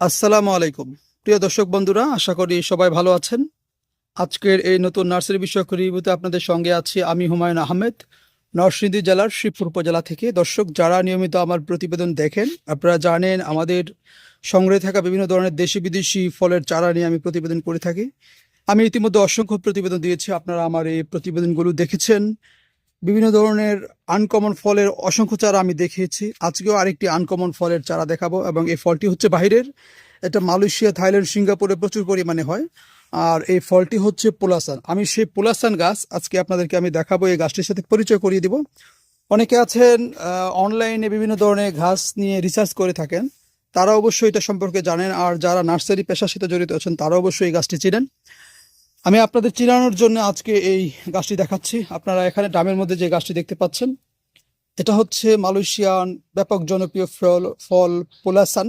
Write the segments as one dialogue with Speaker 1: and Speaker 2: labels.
Speaker 1: আসসালামু আলাইকুম। প্রিয় দর্শক বন্ধুরা, আশা করি সবাই ভালো আছেন। আজকের এই নতুন নার্সারি বিষয়ক রিভিউতে আপনাদের সঙ্গে আছি আমি হুমায়ুন আহমেদ, নরসিংদী জেলার শিবপুর উপজেলা থেকে। দর্শক, যারা নিয়মিত আমার প্রতিবেদন দেখেন, আপনারা জানেন আমাদের সংগ্রহে থাকা বিভিন্ন ধরনের দেশি বিদেশি ফলের চারা নিয়ে আমি প্রতিবেদন করে থাকি। আমি ইতিমধ্যে অসংখ্য প্রতিবেদন দিয়েছি, আপনারা আমার এই প্রতিবেদনগুলো দেখেছেন। বিভিন্ন ধরনের আনকমন ফলের অসংখ্য চারা আমি দেখিয়েছি। আজকেও আরেকটি আনকমন ফলের চারা দেখাবো এবং এই ফলটি হচ্ছে বাইরের এটা মালয়েশিয়া, থাইল্যান্ড, সিঙ্গাপুরে প্রচুর পরিমাণে হয়। আর এই ফলটি হচ্ছে পোলাসান। আমি সেই পোলাসান গাছ আজকে আপনাদেরকে আমি দেখাবো, এই গাছটির সাথে পরিচয় করিয়ে দিব। অনেকে আছেন অনলাইনে বিভিন্ন ধরনের ঘাস নিয়ে রিসার্চ করে থাকেন। তারা অবশ্যই এটা সম্পর্কে জানেন। আর যারা নার্সারি পেশার সাথে জড়িত আছেন, তারা অবশ্যই এই গাছটি চিনেন। আমি আপনাদের চিনানোর জন্য আজকে এই গাছটি দেখাচ্ছি। আপনারা এখানে ডামের মধ্যে যে গাছটি দেখতে পাচ্ছেন, এটা হচ্ছে মালয়েশিয়ান ব্যাপক জনপ্রিয় ফল ফল পোলাসান।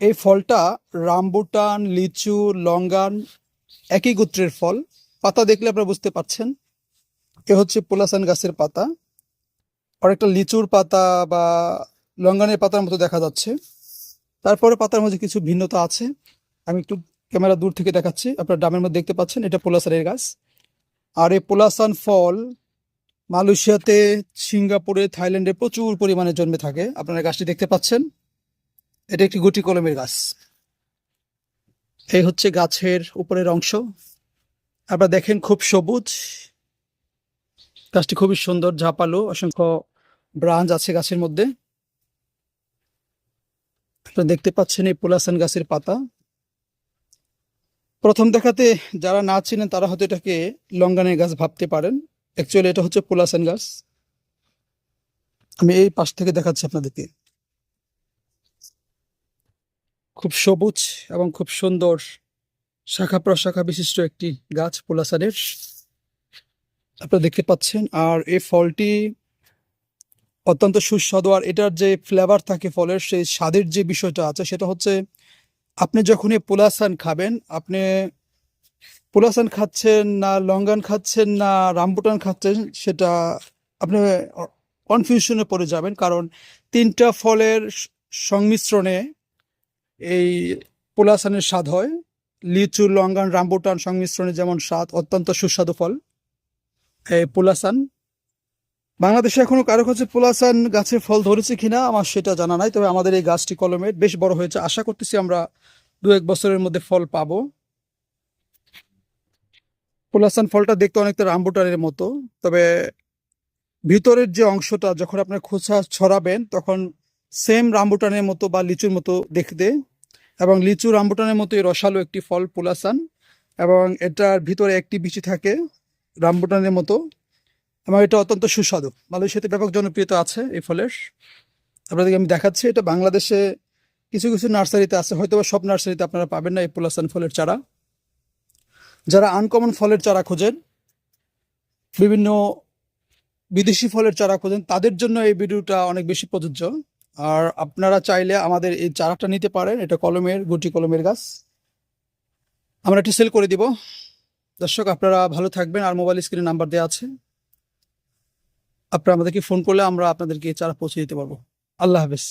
Speaker 1: এই ফলটা রামবুটান, লিচু, লঙ্গান একই গোত্রের ফল। পাতা দেখলে আপনারা বুঝতে পারছেন, এ হচ্ছে পোলাসান গাছের পাতা। একটা লিচুর পাতা বা লঙ্গানের পাতার মতো দেখা যাচ্ছে। তারপরে পাতার মধ্যে কিছু ভিন্নতা আছে। আমি একটু ক্যামেরা দূর থেকে দেখাচ্ছি। আপনার ডামের মধ্যে দেখতে পাচ্ছেন, এটা পোলাসানের গাছ। আর এই পোলাসান ফল মালয়েশিয়াতে, সিঙ্গাপুরে, থাইল্যান্ডে প্রচুর পরিমাণে জন্মে থাকে। আপনারা গাছটি দেখতে পাচ্ছেন। এটা একটি গুটি কলমের গাছ। এই হচ্ছে গাছের উপরের অংশ। আপনারা দেখেন খুব সবুজ। গাছটি খুবই সুন্দর, ঝাপালো, অসংখ্য ব্রাঞ্চ আছে গাছের মধ্যে। আপনারা দেখতে পাচ্ছেন এই পোলাসান গাছের পাতা। প্রথম দেখাতে যারা না চিনেন, তারা হয়তো এটাকে লঙ্গানের গাছ ভাবতে পারেন। অ্যাকচুয়ালি এটা হচ্ছে পোলাসান গাছ। আমি এই পাশ থেকে দেখাচ্ছি আপনাদেরকে। খুব সবুজ এবং খুব সুন্দর শাখা প্রশাখা বিশিষ্ট একটি গাছ পোলাসানের। আপনারা দেখতে পাচ্ছেন, আর এই ফলটি অত্যন্ত সুস্বাদু। আর এটার যে ফ্লেভার থাকে ফলের, সেই স্বাদের যে বিষয়টা আছে, সেটা হচ্ছে আপনি যখনই পোলাসান খাবেন, আপনি পোলাসান খাচ্ছেন না, লঙ্গান খাচ্ছেন না রামবুটান খাচ্ছেন, সেটা আপনি কনফিউশনে পড়ে যাবেন। কারণ তিনটা ফলের সংমিশ্রণে এই পোলাসানের স্বাদ হয়। লিচু, লঙ্গান রামবুটান সংমিশ্রণে যেমন স্বাদ, অত্যন্ত সুস্বাদু ফল। এই পোলাসান বাংলাদেশে এখনও কারও কাছে পোলাসান গাছে ফল ধরেছে কিনা, আমার সেটা জানা নাই। তবে আমাদের এই গাছটি কলমের বেশ বড় হয়েছে। আশা করতেছি আমরা দু এক বছরের মধ্যে ফল পাবো। পোলাসান ফলটা দেখতে অনেকটা রামবুটানের মতো। তবে ভিতরের যে অংশটা, যখন আপনার খোসা ছড়াবেন, তখন সেম রামবুটানের মতো বা লিচুর মতো দেখতে। এবং লিচু রামবুটানের মতোই রসালো একটি ফল পোলাসান এবং এটার ভিতরে একটি বিচি থাকে, রামবুটানের মতো। এবং এটা অত্যন্ত সুস্বাদু। মালয়েশিয়াতে ব্যাপক জনপ্রিয়তা আছে এই ফলের। আপনাদেরকে আমি দেখাচ্ছি, এটা বাংলাদেশে কিছু কিছু নার্সারিতে আছে হয়তো সব নার্সারিতে আপনারা পাবেন না এই পোলাসান ফলের চারা। যারা আনকমন ফলের চারা খোঁজেন, বিভিন্ন বিদেশি ফলের চারা খোঁজেন, তাদের জন্য এই ভিডিওটা অনেক বেশি প্রযোজ্য। আর আপনারা চাইলে আমাদের এই চারাটা নিতে পারেন, এটা কলমের, গুটি কলমের গাছ। আমরা এটি সেল করে দিব। দর্শক, আপনারা ভালো থাকবেন। আর মোবাইল স্ক্রিনে নাম্বার দেওয়া আছে। আপনারা আমাদেরকে ফোন করলে আমরা আপনাদেরকে চারা পৌঁছে দিতে পারব। আল্লাহ হাফেজ।